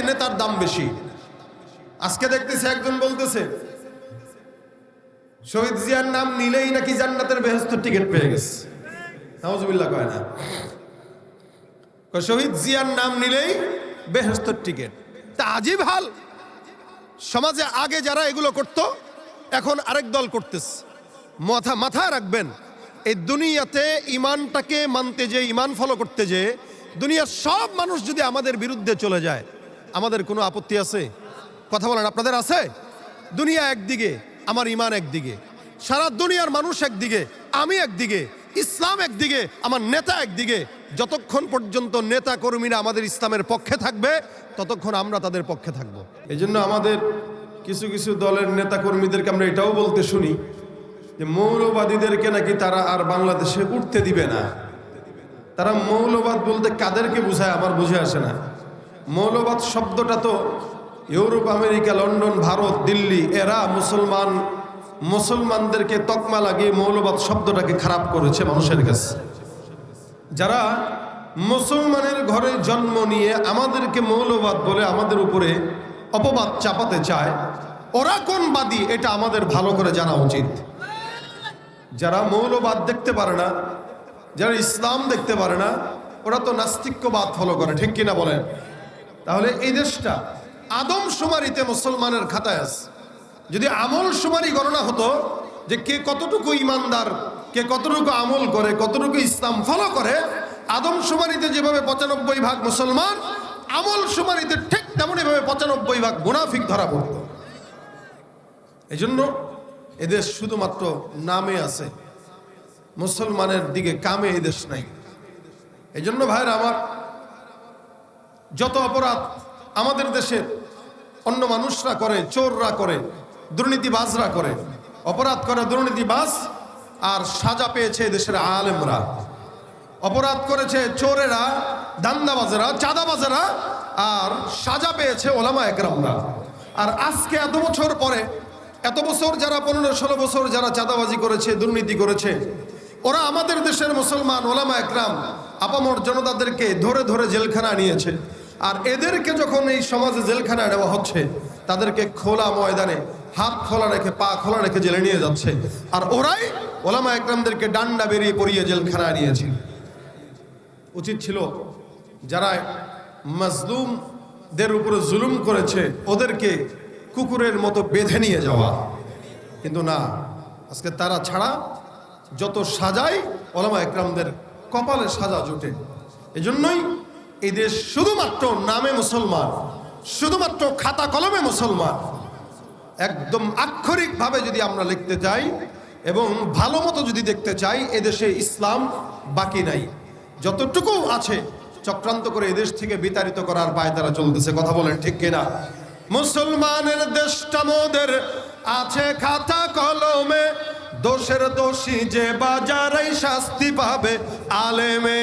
চাইতে নেতার দাম বেশি। আজকে দেখতেছে একজন বলতেছে, শহীদ জিয়ার নাম নিলেই নাকি জান্নাতের বেহস্ত টিকিট পেয়ে গেছে। কয় না। শহীদ জিয়ার নাম নিলেই টিকিট। তা হাল। সমাজে আগে যারা এগুলো করত, এখন আরেক দল করতেছে। মাথা মাথায় রাখবেন, এই দুনিয়াতে ইমানটাকে মানতে যে, ইমান ফলো করতে যে, দুনিয়ার সব মানুষ যদি আমাদের বিরুদ্ধে চলে যায় আমাদের কোনো আপত্তি আছে? কথা বলেন, আপনাদের আছে? দুনিয়া একদিকে, আমার ইমান একদিকে। সারা দুনিয়ার মানুষ একদিকে, আমি একদিকে, ইসলাম একদিকে, আমার নেতা একদিকে। যতক্ষণ পর্যন্ত নেতা কর্মীরা আমাদের ইসলামের পক্ষে থাকবে, ততক্ষণ আমরা তাদের পক্ষে থাকব। এই জন্য আমাদের কিছু কিছু দলের নেতা কর্মীদেরকে আমরা এটাও বলতে শুনি যে, মৌলবাদীদেরকে নাকি তারা আর বাংলাদেশে উঠতে দিবে না। তারা মৌলবাদ বলতে কাদেরকে বোঝায় আমার বুঝে আসে না। মৌলবাদ শব্দটা তো Europe, America, London, Bharat, Delhi, এরা মুসলমান, মুসলমানদেরকে তকমা লাগিয়ে মৌলবাদ শব্দটাকে খারাপ করেছে মানুষের কাছে। যারা মুসলমানের ঘরে জন্ম নিয়ে আমাদেরকে মৌলবাদ বলে আমাদের উপরে অপবাদ চাপাতে চায়, ওরা কোন বাদী এটা আমাদের ভালো করে জানা উচিত। যারা মৌলবাদ দেখতে পারে না, যারা ইসলাম দেখতে পারে না, ওরা তো নাস্তিক্যবাদ ফলো করে, ঠিক কিনা বলেন? তাহলে এই দেশটা আদম সুমারিতে মুসলমানের খাতায় আছে। যদি আমল সুমারি গণনা হতো যে কে কতটুকু ইমানদার, কে কতটুকু আমল করে, কতটুকু ইসলাম ফলো করে, আদম সুমারিতে যেভাবে পঁচানব্বই ভাগ মুসলমান, আমল সুমারিতে ঠিক তেমনই ভাবে পঁচানব্বই ভাগ মুনাফিক ধরা পড়ত। এই জন্য এদেশ শুধুমাত্র নামে আছে। মুসলমানের দিকে কামে এদেশ নাই। এই জন্য ভাইরা আমার যত অপরাধ আমাদের দেশের অন্য মানুষরা করে, চোররা করে, দুর্নীতিবাজরা করে, অপরাধ করে দুর্নীতিবাজ, আর সাজা পেয়েছে দেশের আলেমরা। অপরাধ করেছে চোরেরা, দান্দাবাজেরা, চাঁদাবাজেরা, আর সাজা পেয়েছে ওলামা একরামরা। আর আজকে এত বছর পরে, এত বছর যারা পনেরো, ষোলো বছর যারা চাঁদাবাজি করেছে, দুর্নীতি করেছে, ওরা আমাদের দেশের মুসলমান ওলামা একরাম আপামর জনতাদেরকে ধরে ধরে জেলখানা নিয়েছে। আর এদেরকে যখন এই সমাজে জেলখানা নেওয়া হচ্ছে, তাদেরকে খোলা ময়দানে, হাত খোলা রেখে, পা খোলা রেখে জেলে নিয়ে যাচ্ছে। আর ওরাই ওলামা একরামদেরকে ডান্ডা বেরিয়ে পড়িয়ে জেলখানা নিয়েছে। উচিত ছিল যারা মাজলুমদের উপরে জুলুম করেছে, ওদেরকে কুকুরের মতো বেঁধে নিয়ে যাওয়া। কিন্তু না, আজকে তারা ছাড়া যত সাজাই ওলামা একরামদের কপালে সাজা জোটে। এজন্যই এই দেশ শুধুমাত্র নামে মুসলমান, শুধুমাত্র খাতা কলমে মুসলমান। একদম আক্ষরিকভাবে যদি আমরা লিখতে চাই এবং ভালো মতো যদি দেখতে চাই, এদেশে ইসলাম বাকি নাই। যতটুকু আছে চক্রান্ত করে এদেশ থেকে বিতাড়িত করার পায় তারা চলতেছে, কথা বলেন ঠিক কিনা? মুসলমানের দেশটা মোদের আছে খাতা কলমে, দোষের দোষী যে বাজারেই শাস্তি পাবে আলেমে।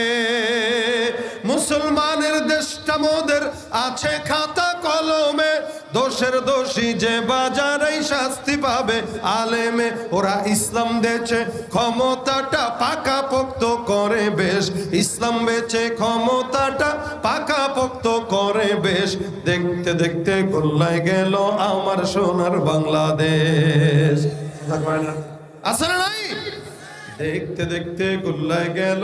মুসলমানের দেশটা মোদের আছে খাতা কলমে। দোষের দোষী যে বাজারেই শাস্তি পাবে আলেমে। ওরা ইসলাম দেছে ক্ষমতাটা পাকা পোক্ত করে বেশ। ইসলাম বেচে ক্ষমতাটা পাকা পোক্ত করে বেশ। দেখতে দেখতে গোল্লায় গেল আমার সোনার বাংলাদেশ। আছে না নাই? দেখতে দেখতে গোল্লায় গেল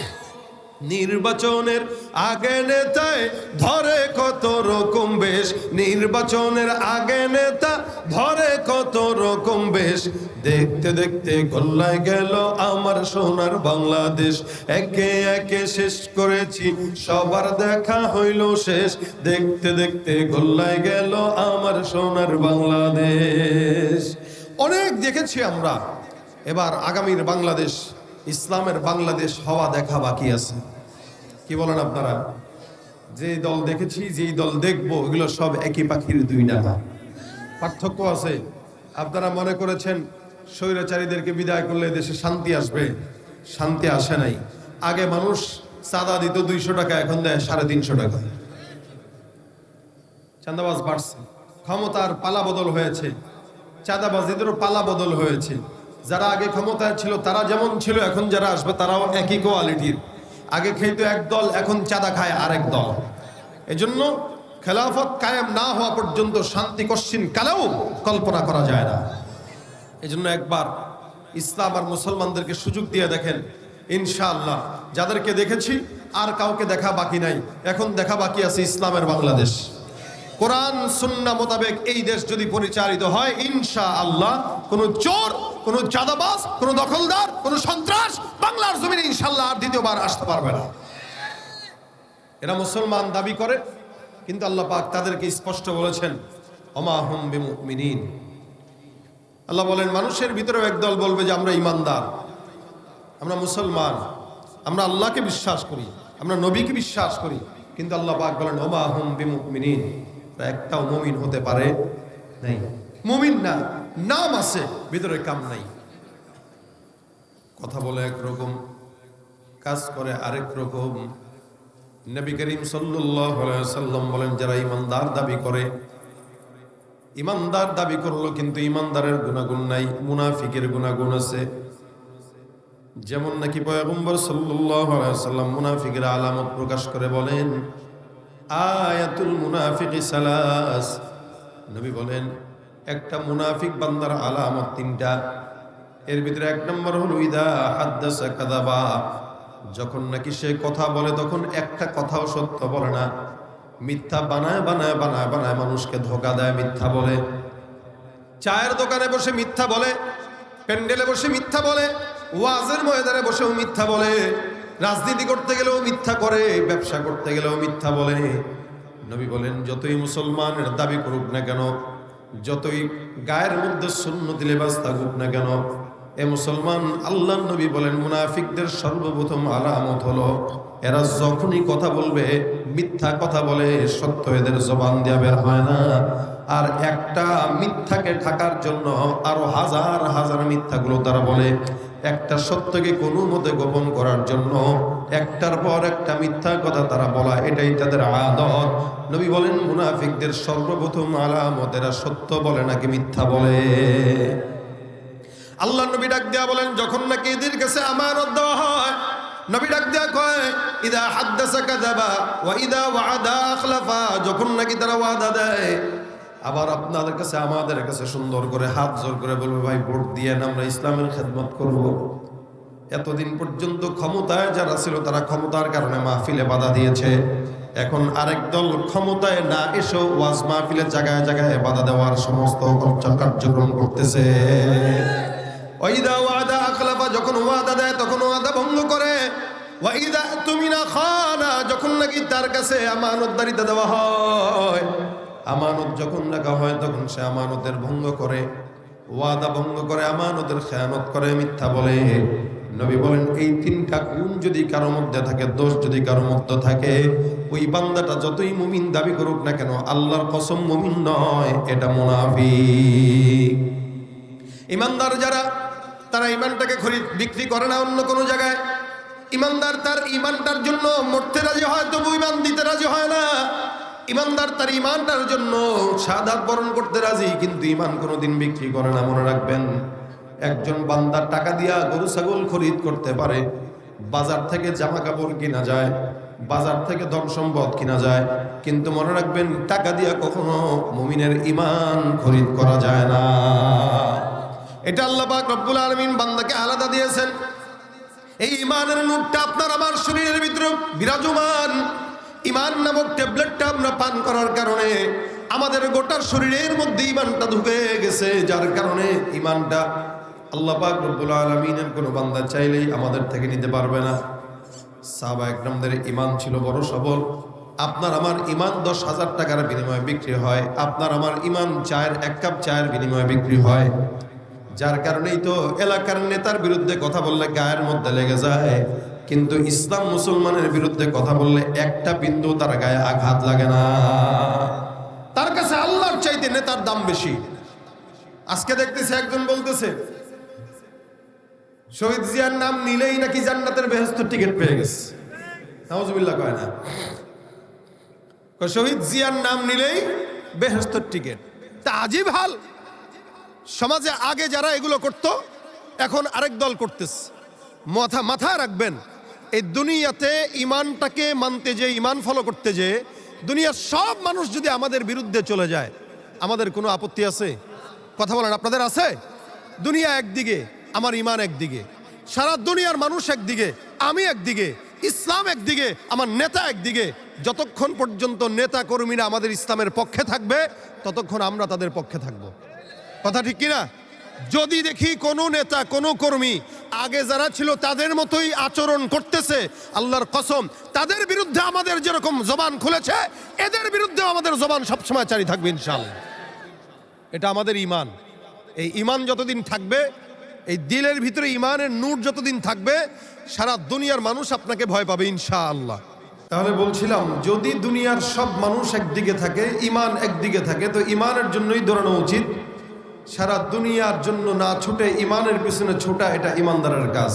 নির্বাচনের আগে নেতায় ধরে কত রকম বেশ। নির্বাচনের আগে নেতা, ধরে কত রকম বেশ। দেখতে দেখতে গোল্লায় গেল আমার সোনার বাংলাদেশ। একে একে শেষ করেছি, সবার দেখা হইল শেষ। দেখতে দেখতে গোল্লায় গেল আমার সোনার বাংলাদেশ। অনেক দেখেছি আমরা এবার আগামীর বাংলাদেশ। ইসলামের বাংলাদেশ হওয়া দেখা বাকি আছে। কি বলেন আপনারা? যে দল দেখেছি, যেই দল দেখব, এগুলো সব একই পাখির দুই ডানা। পার্থক্য আছে। আপনারা মনে করেছেন, স্বৈরাচারীদেরকে বিদায় করলে দেশে শান্তি আসবে? শান্তি আসে নাই। আগে মানুষ চাঁদা দিত দুইশো টাকা, এখন দেয় সাড়ে তিনশো টাকা। চাঁদাবাজ বাড়ছে। ক্ষমতার পালা বদল হয়েছে। চাঁদাবাজিদেরও পালা বদল হয়েছে। যারা আগে ক্ষমতায় ছিল, তারা যেমন ছিল, এখন যারা আসবে, তারাও একই কোয়ালিটির। আগে খেত এক দল, এখন চাঁদা খায় আরেক দল। এজন্য খেলাফত কায়েম না হওয়া পর্যন্ত শান্তি কশ্চিন কালেও কল্পনা করা যায় না। এজন্য একবার ইসলাম আর মুসলমানদেরকে সুযোগ দিয়ে দেখেন, ইনশাআল্লাহ। যাদেরকে দেখেছি, আর কাউকে দেখা বাকি নাই। এখন দেখা বাকি আছে ইসলামের বাংলাদেশ। কোরআন, সুন্না মোতাবেক এই দেশ যদি পরিচালিত হয় ইনশা আল্লাহ কোন চোর, কোন চাঁদাবাজ, কোন দখলদার, কোন সন্ত্রাস বাংলার জমিনে ইনশাল্লাহ আর দ্বিতীয়বার আসতে পারবে না। এরা মুসলমান দাবি করে, কিন্তু আল্লাহ পাক তাদেরকে স্পষ্ট বলেছেন অমাহুম বিমুমিনিন। আল্লাহ বলেন, মানুষের ভিতরেও একদল বলবে যে, আমরা ইমানদার, আমরা মুসলমান, আমরা আল্লাহকে বিশ্বাস করি, আমরা নবীকে বিশ্বাস করি। কিন্তু আল্লাহ পাক বলেন, ওমা হুম বিমুমিনিন। তারা একটাও মুমিন হতে পারে নাই। মুমিন না, নাম আছে, ভিতরে কাম নাই। কথা বলে একরকম কাজ করে আরেক রকম। নবী করিম সাল্লাম বলেন, যারা ইমানদার দাবি করে, ইমানদার দাবি করল কিন্তু ইমানদারের গুণাগুণ নাই, মুনাফিকের গুণাগুণ আছে। যেমন নাকি পয়গম্বর সাল্লাম মুনাফিকের আলামত প্রকাশ করে বলেন আয়াতুল মুনাফিকি সালাস। নবী বলেন, একটা মুনাফিক বান্দার আলামত তিনটা। এর ভিতরে এক নম্বর হল, ইদা হাদ্দাসা যখন নাকি সে কথা বলে, তখন একটা কথাও সত্য বলে না। মিথ্যা বানায় বানায় বানায় বানায় মানুষকে ধোকা দেয়, মিথ্যা বলে। চায়ের দোকানে বসে মিথ্যা বলে, প্যান্ডেলে বসে মিথ্যা বলে, ওয়াজের ময়দানে বসেও মিথ্যা বলে। রাজনীতি করতে গেলেও মিথ্যা করে, ব্যবসা করতে গেলেও মিথ্যা বলে। নবী বলেন, যতই মুসলমানের দাবি করুক না কেন, যতই গায়ের মধ্যে শূন্য দিলে বাস থাকুক না কেন, এ মুসলমান আল্লাহ নবী বলেন, মুনাফিকদের সর্বপ্রথম আলামত হলো, এরা যখনই কথা বলবে, মিথ্যা কথা বলে, সত্য এদের জবান দেওয়া বের হয় না। আর একটা মিথ্যাকে ঢাকার জন্য আরও হাজার হাজার মিথ্যাগুলো তারা বলে। একটা সত্যকে কোনো মতে গোপন করার জন্য একটার পর একটা মিথ্যা কথা তারা বলা, এটাই তাদের আদত। নবী বলেন, মুনাফিকদের সর্বপ্রথম আলামত এরা সত্য বলে নাকি মিথ্যা বলে? আল্লাহ নবী ডাক দেয়া বলেন, যখন নাকি এদের কাছে আমানত দেওয়া হয়, নবী ডাক দেয়া কয়, ইদা হাদ্দাসা কাযাবা ওয়া ইদা ওয়াদা আখলাফা। যখন নাকি তারা ওয়াদা দেয় আবার আপনাদের কাছে, আমাদের কাছে সুন্দর করে হাত জোর করে বলবে, ভাই, ভোট দিয়ে আমরা ইসলামের খেদমত করব? এতদিন পর্যন্ত ক্ষমতায় যারা ছিল, তারা ক্ষমতার কারণে মাহফিলে বাধা দিয়েছে। এখন আরেক দল ক্ষমতায় না এসেও ওয়াজ মাহফিলের জায়গায় জায়গায় বাধা দেওয়ার সমস্ত কার্যক্রম করতেছে। ওয়াইদা ওয়াদা আখলাফা যখন ওয়াদা দেয়, তখন ওয়াদা ভঙ্গ করে। তুমি না খানা, যখন নাকি তার কাছে আমানতদারিতা দেওয়া হয়। আমানত যখন রাখা হয়, তখন সে আমানতের ভঙ্গ করে। ওয়াদা ভঙ্গ করে, আমানতের খেয়ানত করে, মিথ্যা বলে। নবী বলেন, এই তিনটা গুণ যদি কারও মধ্যে থাকে, দোষ যদি কারও মধ্যে থাকে, ওই বান্দাটা যতই মুমিন দাবি করুক না কেন, আল্লাহর কসম মুমিন নয়, এটা মুনাফিক। ইমানদার যারা, তারা ইমানটাকে খরিদ বিক্রি করে না অন্য কোনো জায়গায়। ইমানদার তার ইমানটার জন্য মরতে রাজি হয়, তবু ইমান দিতে রাজি হয় না। ইমানদার তার ইমানটার জন্য সাদাত বরণ করতে রাজি, কিন্তু ইমান কোনোদিন বিক্রি করে না, মনে রাখবেন। একজন বান্দার টাকা দিয়া গরু, ছাগল খরিদ করতে পারে, বাজার থেকে জামা কাপড় কিনা যায়, বাজার থেকে ধন সম্পদ কিনা যায়, কিন্তু মনে রাখবেন, টাকা দিয়া কখনো মুমিনের ইমান খরিদ করা যায় না। এটা আল্লাহ পাক রব্বুল আলমিন বান্দাকে আলাদা দিয়েছেন। এই ইমানের নোটটা আপনার আমার শরীরের ভিতরে বিরাজমান। ইমান নামক ট্যাবলেটটা আমরা পান করার কারণে আমাদের গোটা শরীরের মধ্যে ইমানটা ঢুকে গেছে, যার কারণে ইমানটা আল্লাহ পাক রব্বুল আলমিনের কোনো বান্দা চাইলেই আমাদের থেকে নিতে পারবে না। সাহবা একরামদের ইমান ছিল বড় সবল। আপনার আমার ইমান দশ হাজার টাকার বিনিময়ে বিক্রি হয়, আপনার আমার ইমান চায়ের এক কাপ চায়ের বিনিময়ে বিক্রি হয়। যার কারণেই তো এলাকার নেতার বিরুদ্ধে কথা বললে গায়ের মধ্যে লেগে যায়। কিন্তু ইসলাম মুসলমানের বিরুদ্ধে কথা বললে একটা বিন্দু তার গায়ে আঘাত লাগে না। তার কাছে আল্লাহর চাইতে নেতার দাম বেশি। আজকে দেখতেছে একজন বলতেছে, শহীদ জিয়ার নাম নিলেই নাকি জান্নাতের বেহস্ত টিকিট পেয়ে গেছে। নাউজুবিল্লাহ কয় না। শহীদ জিয়ার নাম নিলেই বেহস্ত টিকিট। তা আজীব হাল। সমাজে আগে যারা এগুলো করত, এখন আরেক দল করতেছে। মাথা মাথা রাখবেন এই দুনিয়াতে ইমানটাকে মানতে যে, ইমান ফলো করতে যে, দুনিয়ার সব মানুষ যদি আমাদের বিরুদ্ধে চলে যায়, আমাদের কোনো আপত্তি আছে? কথা বলেন, আপনাদের আছে? দুনিয়া একদিকে, আমার ইমান একদিকে। সারা দুনিয়ার মানুষ একদিকে, আমি একদিকে, ইসলাম একদিকে, আমার নেতা একদিকে। যতক্ষণ পর্যন্ত নেতা কর্মীরা আমাদের ইসলামের পক্ষে থাকবে, ততক্ষণ আমরা তাদের পক্ষে থাকব। কথা ঠিক কিনা? যদি দেখি কোনো নেতা, কোনো কর্মী আগে যারা ছিল তাদের মতোই আচরণ করতেছে, আল্লাহর কসম, তাদের বিরুদ্ধে আমাদের যেরকম জবান খুলেছে, এদের বিরুদ্ধে আমাদের জবান সবসময় চারি থাকবে ইনশাল্লাহ এটা আমাদের ইমান এই ইমান যতদিন থাকবে, এই দিলের ভিতরে ইমানের নূর যতদিন থাকবে, সারা দুনিয়ার মানুষ আপনাকে ভয় পাবে ইনশাআল্লাহ। তাহলে বলছিলাম, যদি দুনিয়ার সব মানুষ একদিকে থাকে ইমান একদিকে থাকে, তো ইমানের জন্যই দৌড়ানো উচিত। সারা দুনিয়ার জন্য না ছুটে ইমানের পিছনে ছোটা এটা ইমানদারের কাজ।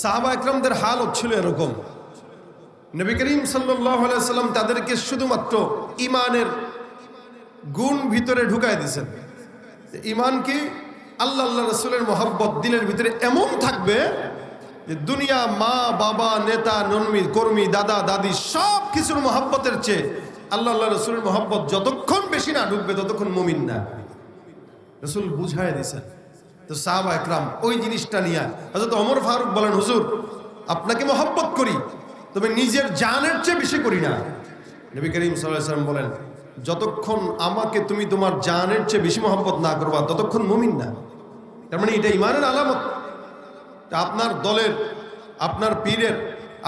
সাহাবা একরামদের হাল হচ্ছিল এরকম। নবী করিম সাল্লাম তাদেরকে শুধুমাত্র ইমানের গুণ ভিতরে ঢুকাই দিয়েছেন। ইমান কি? আল্লাহ আল্লাহ রসুলের মোহাব্বত দিলের ভিতরে এমন থাকবে যে দুনিয়া মা, বাবা, নেতা, নন্মী, কর্মী, দাদা, দাদি সব কিছুর মোহাব্বতের চেয়ে আল্লাহ আল্লাহ রসুলের মোহাব্বত যতক্ষণ বেশি না ঢুকবে ততক্ষণ মমিন না। রসুল বুঝাই দিয়েছেন। তো সাহাবা একরাম, ওই জিনিসটা নিয়ে হয়তো অমর ফারুক বলেন, হুজুর, আপনাকে মহব্বত করি, তবে নিজের জানের চেয়ে বেশি করি না। নবী করিম সাল্লাম বলেন, যতক্ষণ আমাকে তুমি তোমার জানের চেয়ে বেশি মহব্বত না করবা, ততক্ষণ মুমিন না। তার মানে এটা ইমানের আলামত। আপনার দলের, আপনার পীরের,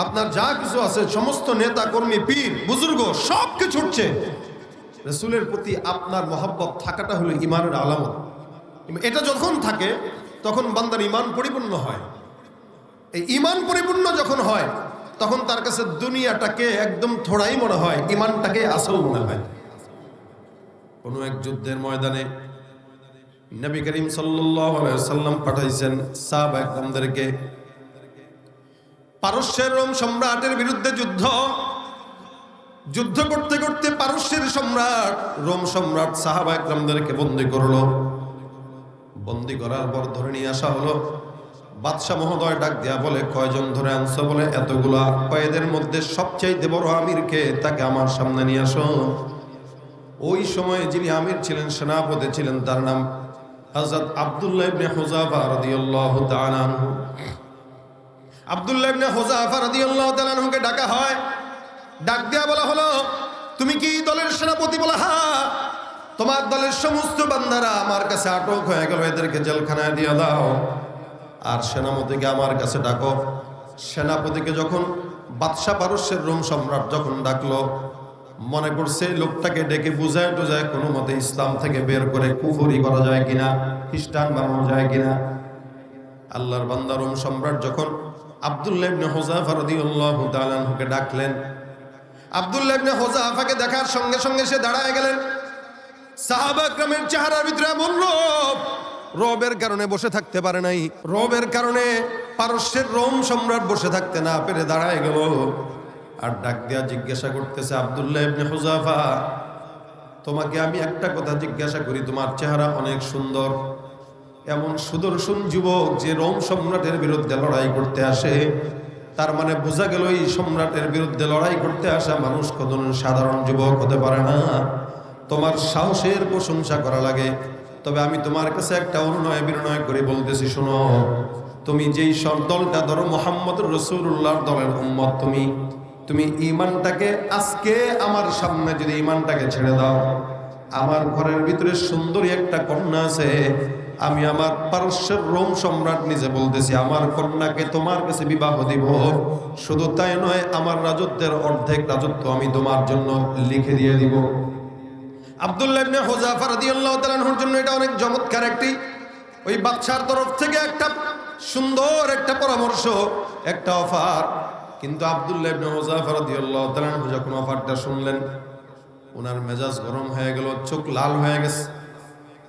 আপনার যা কিছু আছে, সমস্ত নেতা কর্মী, পীর, বুজুর্গ সব কিছু উঠছে। রসুলের প্রতি আপনার মহাব্বত থাকাটা হলো ইমানের আলামত। এটা যখন থাকে, তখন বান্দার ইমান পরিপূর্ণ হয়। এই ইমান পরিপূর্ণ যখন হয়, তখন তার কাছে দুনিয়াটাকে একদম থোড়াই মনে হয়, ইমানটাকে আসল মনে হয়। কোনো এক যুদ্ধের ময়দানে নবী করিম সাল্লাম পাঠাইছেন সাহাব একদমদেরকে পারস্যের রোম সম্রাটের বিরুদ্ধে যুদ্ধ যুদ্ধ করতে করতে পারস্যের সম্রাট, রোম সম্রাট সাহাবা একরামদেরকে বন্দি করল। বন্দি করার পর ধরে নিয়ে আসা হলো। বাদশাহ মহোদয় ডাক দেয়া বলে, কয়জন ধরে আনছো? বলে, এতগুলা। কয়েদের মধ্যে সবচাইতে বড় আমিরকে তাকে আমার সামনে নিয়ে আসো। ওই সময়ে যিনি আমির ছিলেন, সেনাপতি ছিলেন, তার নাম হযরত আব্দুল্লাহ ইবনে হুযাফা রাদিয়াল্লাহু তাআলা আনহু। আব্দুল্লাহ ইবনে হুযাফা রাদিয়াল্লাহু ডাকা হয়। ডাক দেয়া বলা হলো, তুমি কি দলের সেনাপতি বলা হা? তোমার দলের সমস্ত বান্দারা আমার কাছে আটক হয়ে গেল, এদেরকে জেলখানায় দিয়ে দাও। আর সেনাপতিকে আমার কাছে ডাকো। সেনাপতিকে যখন বাদশাহ পারস্যের রোম সম্রাট যখন ডাকলো, মনে করছে লোকটাকে ডেকে বুঝায় টুজায় কোনো মতে ইসলাম থেকে বের করে কুফরি করা যায় কিনা, খ্রিস্টান বানানো যায় কিনা। আল্লাহর বান্দা রোম সম্রাট যখন আব্দুল্লাহ তাআলা আনহুকে ডাকলেন আব্দুল্লাহ ইবনে হুযাফাকে দেখার সঙ্গে সঙ্গে সে দাঁড়ায় গেলেন। সাহাবা একরামের চেহারার ভিতরে এমন রোব। রবের কারণে বসে থাকতে পারে নাই। রবের কারণে পারস্যের রোম সম্রাট বসে থাকতে না পেরে দাঁড়ায় গেল। আর ডাক দিয়া জিজ্ঞাসা করতেছে আব্দুল্লাহ ইবনে হুযাফা তোমাকে আমি একটা কথা জিজ্ঞাসা করি, তোমার চেহারা অনেক সুন্দর। এমন সুদর্শন যুবক যে রোম সম্রাটের বিরুদ্ধে লড়াই করতে আসে। তার মানে বোঝা গেল এই সম্রাটের বিরুদ্ধে লড়াই করতে আসা মানুষ কত সাধারণ যুবক হতে পারে না। তোমার সাহসের প্রশংসা করা লাগে। তবে আমি তোমার কাছে একটা অনুনয় বিনয় করে বলতেছি, শোনো। তুমি যেই সব দলটা ধরো মোহাম্মদ রসুল্লাহর দলের উম্মত তুমি। তুমি ইমানটাকে আজকে আমার সামনে যদি ইমানটাকে ছেড়ে দাও। আমার ঘরের ভিতরে সুন্দরী একটা কন্যা আছে। আমি আমার পারস্যের রোম সম্রাট নিজে বলতেছি, আমার কন্যাকে তোমার কাছে বিবাহ দিব। শুধু তাই নয়, আমার রাজত্বের অর্ধেক রাজত্ব আমি তোমার জন্য লিখে দিয়ে দিব। আব্দুল্লাহ ইবনে হুযাফা রাদিয়াল্লাহু তাআলার জন্য এটা অনেক চমৎকার একটি, ওই বাদশার তরফ থেকে একটা সুন্দর একটা পরামর্শ, একটা অফার। কিন্তু আব্দুল্লাহ ইবনে হুযাফা রাদিয়াল্লাহু তাআলা যখন অফারটা শুনলেন, ওনার মেজাজ গরম হয়ে গেল, চোখ লাল হয়ে গেছে।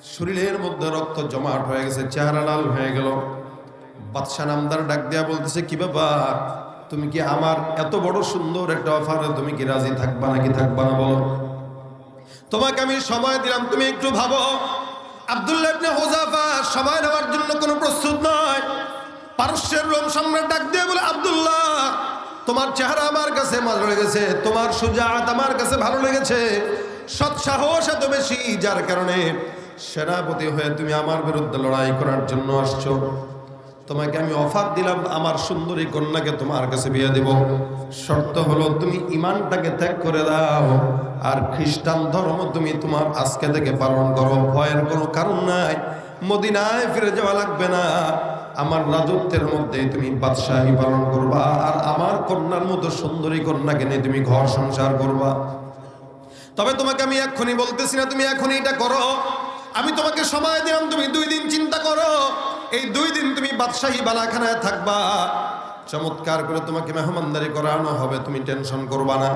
শরীরের মধ্যে রক্ত জমাট হয়ে গেছে, চেহারা লাল হয়ে গেল। বাদশাহ নামদার ডাক দেয়া বলতেছে, কি ব্যাপার? তুমি কি আমার এত বড় সুন্দর একটা অফারে তুমি কি রাজি থাকবা নাকি থাকবা না বলো? তোমাকে আমি সময় দিলাম, তুমি একটু ভাবো। আব্দুল্লাহ ইবনে হুযাফা সময় নেওয়ার জন্য কোনো প্রস্তুত নয়। পারস্যের রোম সম্রাট ডাক দিয়ে বলে, আব্দুল্লাহ, তোমার চেহারা আমার কাছে ভালো লেগেছে, তোমার সুজাত আমার কাছে ভালো লেগেছে। সৎ সাহস এত বেশি যার কারণে সেনাপতি হয়ে তুমি আমার বিরুদ্ধে লড়াই করার জন্য আসছো। তোমাকে আমি অফার দিলাম, আমার সুন্দরী কন্যাকে তোমার কাছে বিয়ে দেব। শর্ত হলো তুমি ইমানটাকে ত্যাগ করে দাও, আর খ্রিস্টান ধর্ম তুমি তোমার আজকে থেকে পালন করো। ভয়ের কোনো কারণ নাই, মদিনায় ফিরে যাওয়া লাগবে না। আমার রাজত্বের মধ্যে তুমি বাদশাহী পালন করবা, আর আমার কন্যার মতো সুন্দরী কন্যাকে নিয়ে তুমি ঘর সংসার করবা। তবে তোমাকে আমি এক্ষুনি বলতেছি না, তুমি এখনই এটা করো। আমি তোমাকে সময় দিলাম, তুমি দুই দিন চিন্তা করো। এই দুই দিন তুমি বাদশাহী বালাখানায় থাকবা। চমৎকার করে তোমাকে মেহমানদারি করানো হবে, তুমি টেনশন করবা না।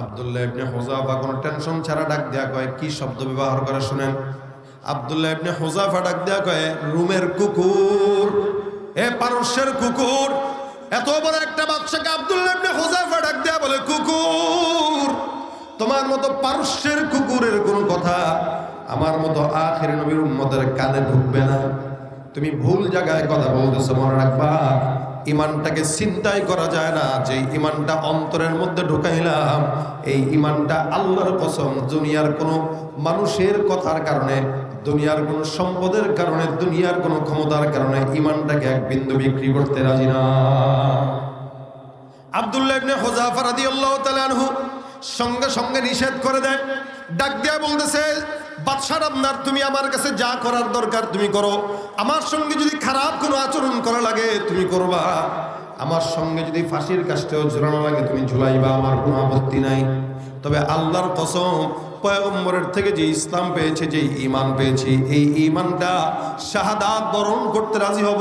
আবদুল্লাহ ইবনে হোজাফা কোনো টেনশন ছাড়া ডাক দেয়া কয়, কি শব্দ ব্যবহার করে শুনেন? আবদুল্লাহ ইবনে হোজাফা ডাক দেয়া কয়, রুমের কুকুর, এ পারস্যের কুকুর, এত বড় একটা বাচ্চাকে আবদুল্লাহ ইবনে হোজাফা ডাক দেয়া বলে, কুকুর, তোমার মতো পারস্যের কুকুরের কোনো কথা আমার মতো আখের নবীর উম্মতের কানে ঢুকবে না। তুমি ভুল জায়গায় কথা বলতেছো, মনে রাখবা। ইমানটাকে চিন্তাই করা যায় না। যে ইমানটা অন্তরের মধ্যে ঢুকাইলাম, এই ইমানটা আল্লাহর কসম, দুনিয়ার কোনো মানুষের কথার কারণে, দুনিয়ার কোনো সম্পদের কারণে, দুনিয়ার কোনো ক্ষমতার কারণে ইমানটাকে এক বিন্দু বিক্রি করতে রাজি না। আব্দুল্লাহ ইবনে হুযাফা রাদিয়াল্লাহু তাআলা সঙ্গে সঙ্গে নিষেধ করে দেয় ডাক দিয়া বলতেছে, বাদশাহ আপনার তুমি আমার কাছে যা করার দরকার তুমি করো। আমার সঙ্গে যদি খারাপ কোনো আচরণ করা লাগে, তুমি করবা। আমার সঙ্গে যদি ফাঁসির কাজটাও ঝুলানো লাগে, তুমি ঝুলাইবা। আমার কোনো আপত্তি নাই। তবে আল্লাহর কসম, পয়গম্বরের থেকে যে ইসলাম পেয়েছে, যে ইমান পেয়েছি, এই ইমানটা শাহাদাত বরণ করতে রাজি হব।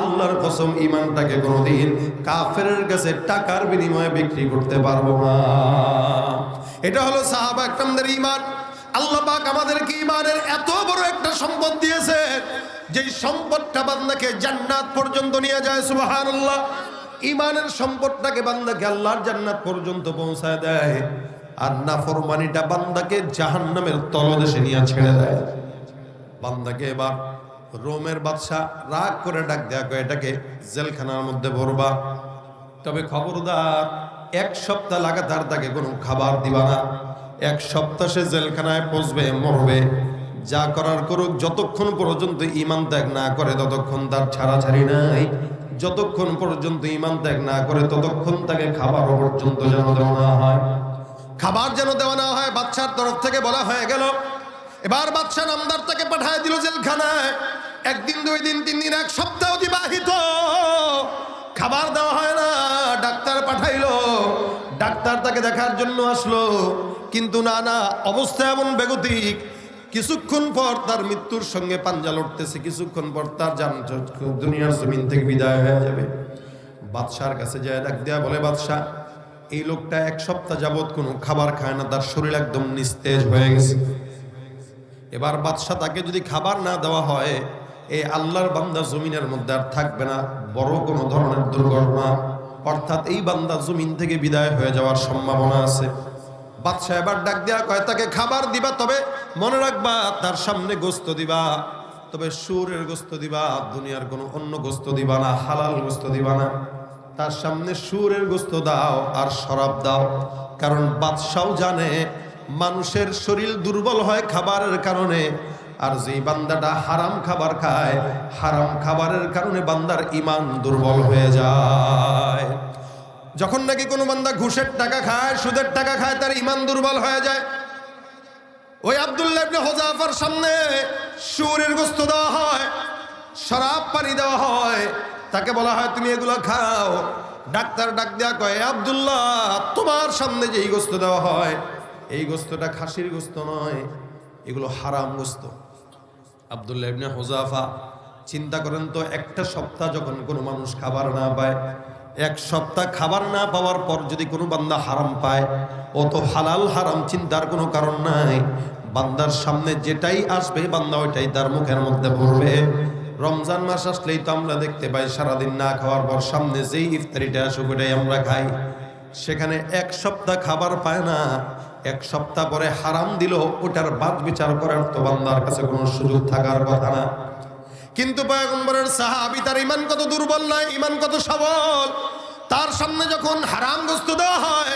আল্লাহর কসম ইমানটাকে কোনোদিন কাফের কাছে টাকার বিনিময়ে বিক্রি করতে পারব না। এটা হলো সাহাবা একরামদের ইমান আল্লাহ পাক আমাদেরকে ইমানের এত বড় একটা সম্পদ দিয়েছে, যেই সম্পদটা বান্দাকে জান্নাত পর্যন্ত নিয়ে যায়, সুবহানাল্লাহ। ইমানের সম্পদটাকে বান্দাকে আল্লাহর জান্নাত পর্যন্ত পৌঁছায় দেয়, আর নাফরমানিটা বান্দাকে জাহান্নামের তলদেশে নিয়ে ছেড়ে দেয়। বান্দাকে এবার রোমের বাদশাহ রাগ করে ডাক দেয়া এটাকে জেলখানার মধ্যে ভরবা। তবে খবরদার এক সপ্তাহ লাগাতার তাকে কোনো খাবার দিবা না। এক সপ্তাহ সে জেলখানায় পৌঁছবে, মরবে। যা করার করুক, যতক্ষণ পর্যন্ত ইমান ত্যাগ না করে, ততক্ষণ তার ছাড়াছাড়ি নাই। যতক্ষণ পর্যন্ত ইমান ত্যাগ না করে, ততক্ষণ তাকে খাবার পর্যন্ত যেন দেওয়া না হয়। খাবার যেন দেওয়া না হয় বাচ্চার তরফ থেকে বলা হয়ে গেল, এবার বাচ্চা নামদার তাকে পাঠায় দিল জেলখানায়। একদিন, দুই দিন, তিন দিন, এক সপ্তাহ অতিবাহিত। খাবার দেওয়া হয় না, ডাক্তার পাঠাইলো। ডাক্তার তাকে দেখার জন্য আসলো। কিন্তু না না, অবস্থা এমন বেগতিক। কিছুক্ষণ পর তার মৃত্যুর সঙ্গে পাঞ্জা লড়তেছে। কিছুক্ষণ পর তার জান দুনিয়ার জমিন থেকে বিদায় হয়ে যাবে। বাদশার কাছে যায়, ডাক দেয়া বলে বাদশাহ এই লোকটা এক সপ্তাহ যাবৎ কোনো খাবার খায় না। তার শরীর একদম নিস্তেজ হয়ে গেছে। এবার বাদশাহ তাকে যদি খাবার না দেওয়া হয় এই আল্লাহর বান্দা জমিনের মধ্যে আর থাকবে না। বড় কোনো ধরনের দুর্ঘটনা, অর্থাৎ এই বান্দা জমিন থেকে বিদায় হয়ে যাওয়ার সম্ভাবনা আছে। বাদশাহ এবার ডাক দেওয়া কয়, তাকে খাবার দিবা, তবে মনে রাখবা, তার সামনে গোস্ত দিবা, তবে সুরের গোস্ত দিবা, দুনিয়ার কোনো অন্য গোস্ত দিবা না, হালাল গোস্ত দিবা না। তার সামনে সুরের গোস্ত দাও আর শরাব দাও, কারণ বাদশাও জানে, মানুষের শরীর দুর্বল হয় খাবারের কারণে আর যেই বান্দাটা হারাম খাবার খায়, হারাম খাবারের কারণে বান্দার ইমান দুর্বল হয়ে যায়। যখন নাকি কোনো বান্দা ঘুষের টাকা খায়, সুদের টাকা খায়, তার ইমান দুর্বল হয়ে যায়। ওই আব্দুল্লাহ ইবনে হোজাফার সামনে সুরের গোস্ত দেওয়া হয়, শরাব পানি দেওয়া হয়। তাকে বলা হয়, তুমি এগুলো খাও। ডাক্তার ডাক দেয়া কয় আব্দুল্লাহ, তোমার সামনে যে এই গোস্ত দেওয়া হয়, এই গোস্তটা খাসির গোস্ত নয়, এগুলো হারাম গোস্ত। আব্দুল্লাহ ইবনে হোজাফা চিন্তা করেন তো একটা সপ্তাহ যখন কোনো মানুষ খাবার না পায়, এক সপ্তাহ খাবার না পাওয়ার পর যদি কোনো বান্দা হারাম পায় অত হালাল হারাম চিন্তার কোনো কারণ নাই। বান্দার সামনে যেটাই আসবে, বান্দা ওইটাই তার মুখের মধ্যে পড়বে রমজান মাস আসলেই তো আমরা দেখতে পাই, সারাদিন না খাওয়ার পর সামনে যেই ইফতারিটা আসুক ওটাই আমরা খাই। সেখানে এক সপ্তাহ খাবার পায় না এক সপ্তাহ পরে হারাম দিল ওটার বাদ বিচার করার তো বান্দার কাছে কোনো সুযোগ থাকার কথা না। কিন্তু পয়গম্বরের সাহাবি তার ইমান কত দুর্বল নয় ইমান কত সবল। তার সামনে যখন হারাম গোস্ত দেওয়া হয়,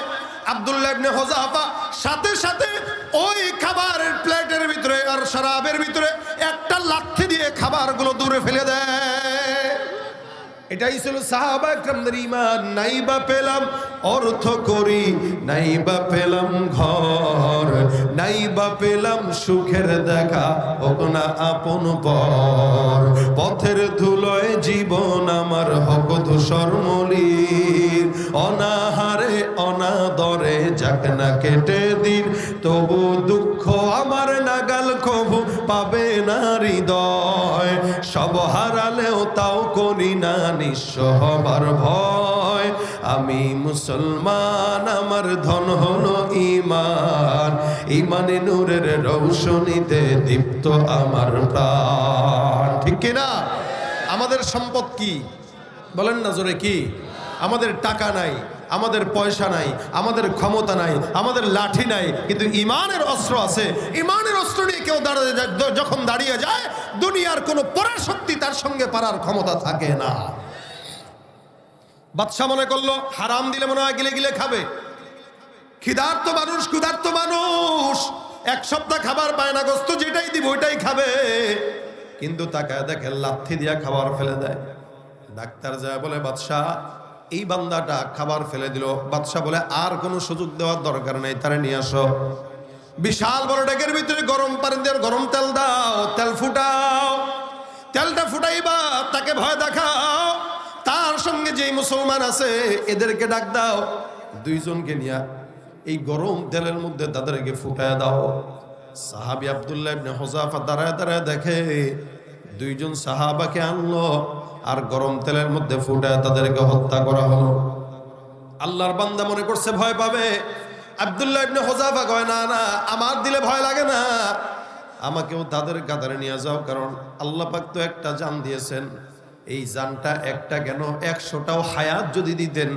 আব্দুল্লাহ ইবনে হোজাফা সাথে সাথে ওই খাবারের প্লেটের ভিতরে আর শরাবের ভিতরে একটা লাঠি দিয়ে খাবারগুলো দূরে ফেলে দেয়। এটাই ছিল সাহাবা একরামদের ইমান নাই বা পেলাম অর্থ করি নাই বা পেলাম ঘর নাই বা পেলাম সুখের দেখা হোক না আপন পর। পথের ধুলোয় জীবন আমার হক ধূসর মলির অনাহারে অনাদরে যাক না কেটে দিন, তবু দুঃখ আমার নাগাল কবু পাবে না হৃদয়। সব হারালেও তাও করি না নিঃস্ব হবার ভয়। আমি মুসলমান, আমার ধন হলো ইমান ইমানে নূরের রৌশনীতে দীপ্ত আমার প্রাণ। ঠিক কিনা আমাদের সম্পদ কি? বলেন না জোরে কি? আমাদের টাকা নাই। আমাদের পয়সা নাই, আমাদের ক্ষমতা নাই, আমাদের লাঠি নাই, কিন্তু ইমানের অস্ত্র আছে। ইমানের অস্ত্র নিয়ে কেউ যায় যখন দাঁড়িয়ে যায়, দুনিয়ার কোনো পরাশক্তি তার সঙ্গে পারার ক্ষমতা থাকে না। বাদশাহ মনে করল, হারাম দিলে মনে হয় গিলে গিলে খাবে। ক্ষুধার্ত মানুষ ক্ষুধার্ত মানুষ। এক সপ্তাহ খাবার পায় না, গোস্ত যেটাই দিব ওইটাই খাবে। কিন্তু তাকে দেখে লাথি দিয়া খাবার ফেলে দেয়। ডাক্তার যায় বলে, বাদশাহ এই বান্দাটা খাবার ফেলে দিল। বাদশাহ বলে, আর কোনো সুযোগ দেওয়ার দরকার নেই, তারা নিয়ে আসো। বিশাল বড় ডেকের ভিতরে গরম পানি দিয়ে গরম তেল দাও, তেল ফুটাও। তেলটা ফুটাইবা, তাকে ভয় দেখাও। তার সঙ্গে যেই মুসলমান আছে, এদেরকে ডাক দাও। দুইজনকে নিয়ে এই গরম তেলের মধ্যে তাদেরকে ফুটায় দাও। সাহাবি আব্দুল্লাহ ইবনে হোজাফা দাঁড়ায় দাঁড়ায় দেখে, দুইজন সাহাবাকে আনলো। আর গরম তেলের মধ্যে ফুটায় তাদেরকে হত্যা করা হলো। আল্লাহর বান্দা মনে করছে, ভয় পাবে? আব্দুল্লাহ ইবনে হোজাফা কয়, না না, আমার দিলে ভয় লাগে না। আমাকেও তাদের কাতারে নিয়ে যাও, কারণ আল্লাহ পাক তো একটা জান দিয়েছেন। এই জানটা একটা কেন? একশোটাও হায়াত যদি দিতেন,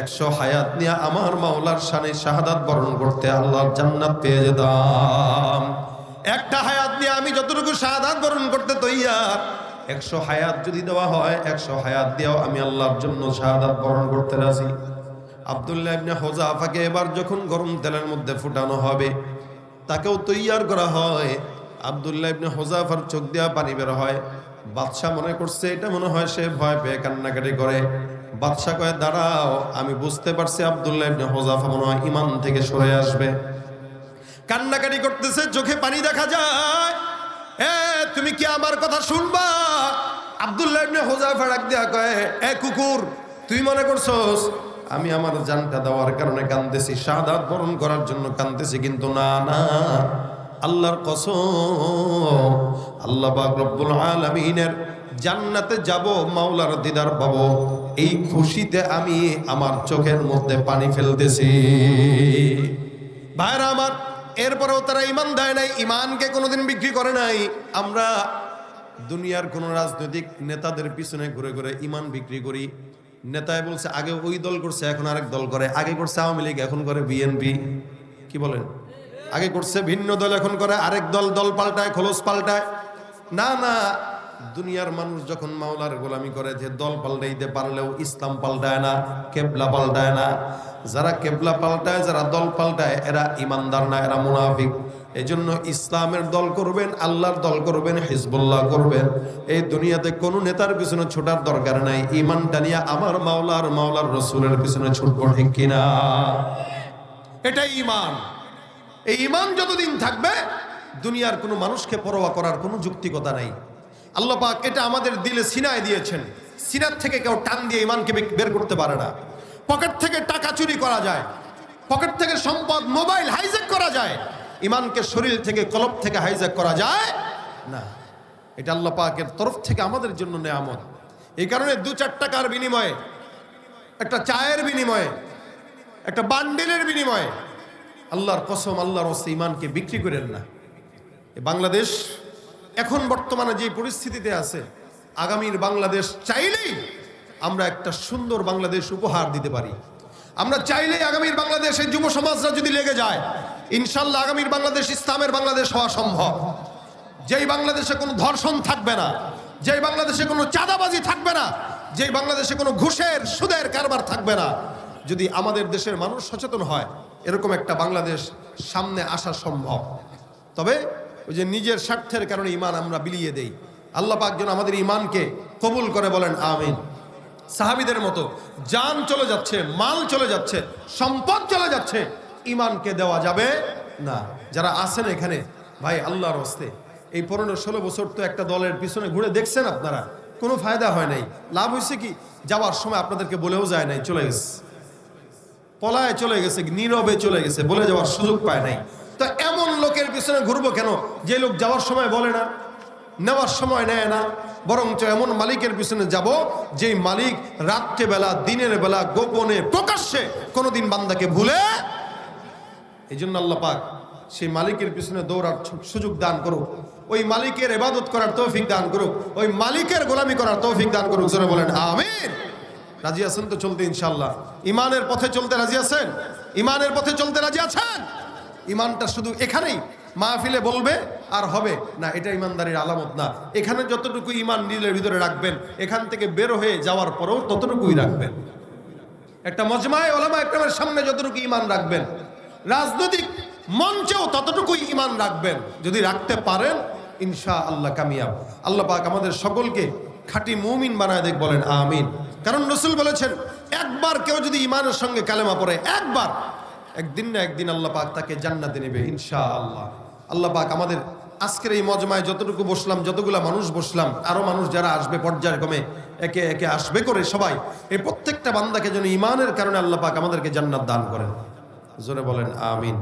একশো হায়াত নিয়ে আমার মাওলার সানে শাহাদাত বরণ করতে আল্লাহর জান্নাত পেয়ে যেতাম। একটা হায়াত নিয়ে আমি যতটুকু শাহাদাত বরণ করতে তৈয়ার একশো হায়াত যদি দেওয়া হয়, একশো হায়াত দিয়েও আমি আল্লাহর জন্য শাহাদাত বরণ করতে রাজি। আবদুল্লাহ ইবনে হোজাফাকে এবার যখন গরম তেলের মধ্যে ফুটানো হবে, তাকেও তৈয়ার করা হয়। আবদুল্লাহ ইবনে হোজাফার চোখ দেওয়া পানি বের হয়। বাদশাহ মনে করছে, এটা মনে হয় সে ভয় পেয়ে কান্নাকাটি করে। বাদশাহ কয়ে, দাঁড়াও, আমি বুঝতে পারছি আবদুল্লাহ ইবনে হোজাফা মনে হয় ইমান থেকে সরে আসবে। কান্নাকাটি করতেছে, চোখে পানি দেখা যায়। তুমি কি আমার কথা শুনবা? আব্দুল্লাহ ইবনে ডাক দেয়া কয়, এ কুকুর, তুই মনে করছস আমি আমার জানটা দেওয়ার কারণে কান্দতেছি শাহাদাত বরণ করার জন্য কান্দতেছি কিন্তু না না, আল্লাহর কসম, আল্লাহ রব্বুল আলামিনের জান্নাতে যাব, মাওলার দিদার পাবো। এই খুশিতে আমি আমার চোখের মধ্যে পানি ফেলতেছি। ভাইরা আমার এরপরেও তারা ইমান দেয় নাই ইমানকে কোনোদিন বিক্রি করে নাই। আমরা দুনিয়ার কোন রাজনৈতিক নেতাদের পিছনে ঘুরে ঘুরে ইমান বিক্রি করি। নেতায় বলছে, আগে ওই দল করছে, এখন আরেক দল করে। আগে করছে আওয়ামী লীগ, এখন করে বিএনপি। কি বলেন? আগে করছে ভিন্ন দল, এখন করে আরেক দল দল পাল্টায়, খোলস পাল্টায়। না না, দুনিয়ার মানুষ যখন মাওলার গোলামি করে যে দল পাল্টাইতে পারলেও ইসলাম পাল্টায় না, কেবলা পাল্টায় না। যারা কেবলা পাল্টায়, যারা দল পাল্টায়, এরা ইমানদার না, এরা মুনাফিক। এই জন্য ইসলামের দল করবেন, আল্লাহর দল করবেন, হিজবুল্লাহ করবেন। এই দুনিয়াতে কোনো নেতার পিছনে ছোটার দরকার নাই। ইমানটা টানিয়া আমার মাওলার মাওলার রসুলের পিছনে ছুটবো, ঠিক কিনা? এটাই ইমান। এই ইমান যতদিন থাকবে, দুনিয়ার কোনো মানুষকে পরোয়া করার কোনো যুক্তিকতা নাই। আল্লাহ পাক এটা আমাদের দিলে সিনায় দিয়েছেন। সিনার থেকে কেউ টান দিয়ে ইমানকে বের করতে পারে না। পকেট থেকে টাকা চুরি করা যায়। পকেট থেকে সম্পদ মোবাইল হাইজ্যাক করা যায়। ইমানকে শরীর থেকে, কলব থেকে হাইজ্যাক করা যায় না। এটা আল্লাহ পাকের তরফ থেকে আমাদের জন্য নেয়ামত। এই কারণে দু চার টাকার বিনিময়ে, একটা চায়ের বিনিময়ে, একটা বান্ডেলের বিনিময়ে আল্লাহর কসম, আল্লাহর হস্তে ইমানকে বিক্রি করেন না। বাংলাদেশ এখন বর্তমানে যে পরিস্থিতিতে আছে, আগামীর বাংলাদেশ চাইলেই আমরা একটা সুন্দর বাংলাদেশ উপহার দিতে পারি। আমরা চাইলেই আগামীর বাংলাদেশের যুব সমাজরা যদি লেগে যায়, ইনশাল্লাহ আগামীর বাংলাদেশ ইসলামের বাংলাদেশ হওয়া সম্ভব। যেই বাংলাদেশে কোনো ধর্ষণ থাকবে না, যেই বাংলাদেশে কোনো চাঁদাবাজি থাকবে না, যেই বাংলাদেশে কোনো ঘুষের, সুদের কারবার থাকবে না, যদি আমাদের দেশের মানুষ সচেতন হয়, এরকম একটা বাংলাদেশ সামনে আসা সম্ভব। তবে ওই যে নিজের স্বার্থের কারণে ইমান আমরা বিলিয়ে দেই। আল্লাহ পাক আমাদের ইমানকে কবুল করে বলেন, আমিন। সাহাবিদের মতো যান চলে যাচ্ছে, মাল চলে যাচ্ছে, সম্পদ চলে যাচ্ছে ইমানকে দেওয়া যাবে না। যারা আছেন এখানে, ভাই, আল্লাহর হস্তে, এই পনেরো ষোলো বছর তো একটা দলের পিছনে ঘুরে দেখছেন আপনারা, কোনো ফায়দা হয় নাই। লাভ হয়েছে কি? যাওয়ার সময় আপনাদেরকে বলেও যায় নাই, চলে গেছে। পলায় চলে গেছে, নীরবে চলে গেছে, বলে যাওয়ার সুযোগ পায় নাই। তো এমন লোকের পিছনে ঘুরবো কেন? যে লোক যাওয়ার সময় বলে না। নেওয়ার সময় নেয় না। বরঞ্চ এমন মালিকের পিছনে যাব, যেই মালিক রাত্রে বেলা, দিনের বেলা, গোপনে, প্রকাশ্যে কোনোদিন বান্দাকে ভুলে এই জন্য আল্লাহ পাক সেই মালিকের পিছনে দৌড়ার সুযোগ দান করুক। ওই মালিকের এবাদত করার তৌফিক দান করুক। ওই মালিকের গোলামি করার তৌফিক দান করুক। জোরে বলেন, আমিন। রাজি আছেন তো চলতে ইনশাল্লাহ ইমানের পথে চলতে রাজি আছেন? ইমানের পথে চলতে রাজি আছেন? ইমানটা শুধু এখানেই। মাহফিলে বলবে আর হবে? না, এটা ইমানদারির আলামত না। এখানে যতটুকু ইমান নিজের ভিতরে রাখবেন, এখান থেকে বের হয়ে যাওয়ার পরেও ততটুকুই রাখবেন। একটা মজমায় ওলামা একরামের সামনে যতটুকু ইমান রাখবেন, রাজনৈতিক মঞ্চেও ততটুকুই ইমান রাখবেন। যদি রাখতে পারেন ইনশা আল্লাহ কামিয়াব। আল্লাহ পাক আমাদের সকলকে খাঁটি মুমিন বানায় দেখ বলেন আমিন। কারণ রসুল বলেছেন, একবার কেউ যদি ইমানের সঙ্গে কালেমা পড়ে, একবার, একদিন না একদিন আল্লাহ পাক তাকে জান্নাতে নেবে ইনশা আল্লাহ আল্লাহ পাক আমাদের আজকের এই মজমায় যতটুকু বসলাম, যতগুলা মানুষ বসলাম, আরও মানুষ যারা আসবে, পর্যায়ক্রমে একে একে আসবে করে সবাই, এই প্রত্যেকটা বান্দাকে যেন ইমানের কারণে আল্লাহ পাক আমাদেরকে জান্নাত দান করেন। জোরে বলেন, আমিন।